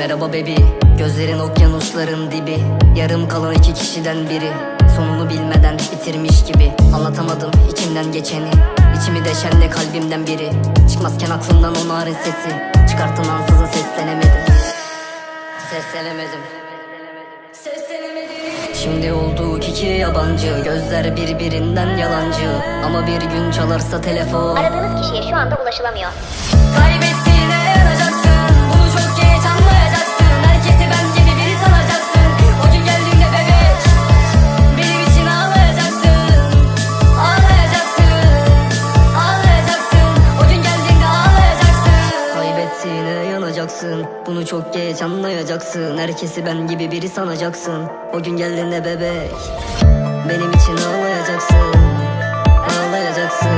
merhaba baby Gözlerin okyanusların dibi. Yarım kalan iki kişiden biri. Sonunu bilmeden bitirmiş gibi. Anlatamadım içimden geçeni. İçimi deşen de kalbimden biri. Çıkmazken aklımdan o narin sesi. Çıkarttın ansızın seslenemedim. Seslenemedim. Şimdi olduk iki yabancı. Gözler birbirinden yalancı. Ama bir gün çalarsa telefon. Aradığınız kişiye şu anda ulaşılamıyor. Kaybettiğine yanacaksın Bunu çok geç anlayacaksın. Herkesi ben gibi biri sanacaksın. O gün geldiğinde bebek. Benim için ağlayacaksın. Ağlayacaksın.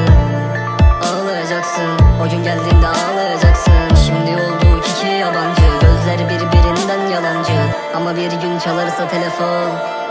Ağlayacaksın. O gün geldiğinde ağlayacaksın. Şimdi olduk iki yabancı. Gözler birbirinden yalancı. Ama bir gün çalarsa telefon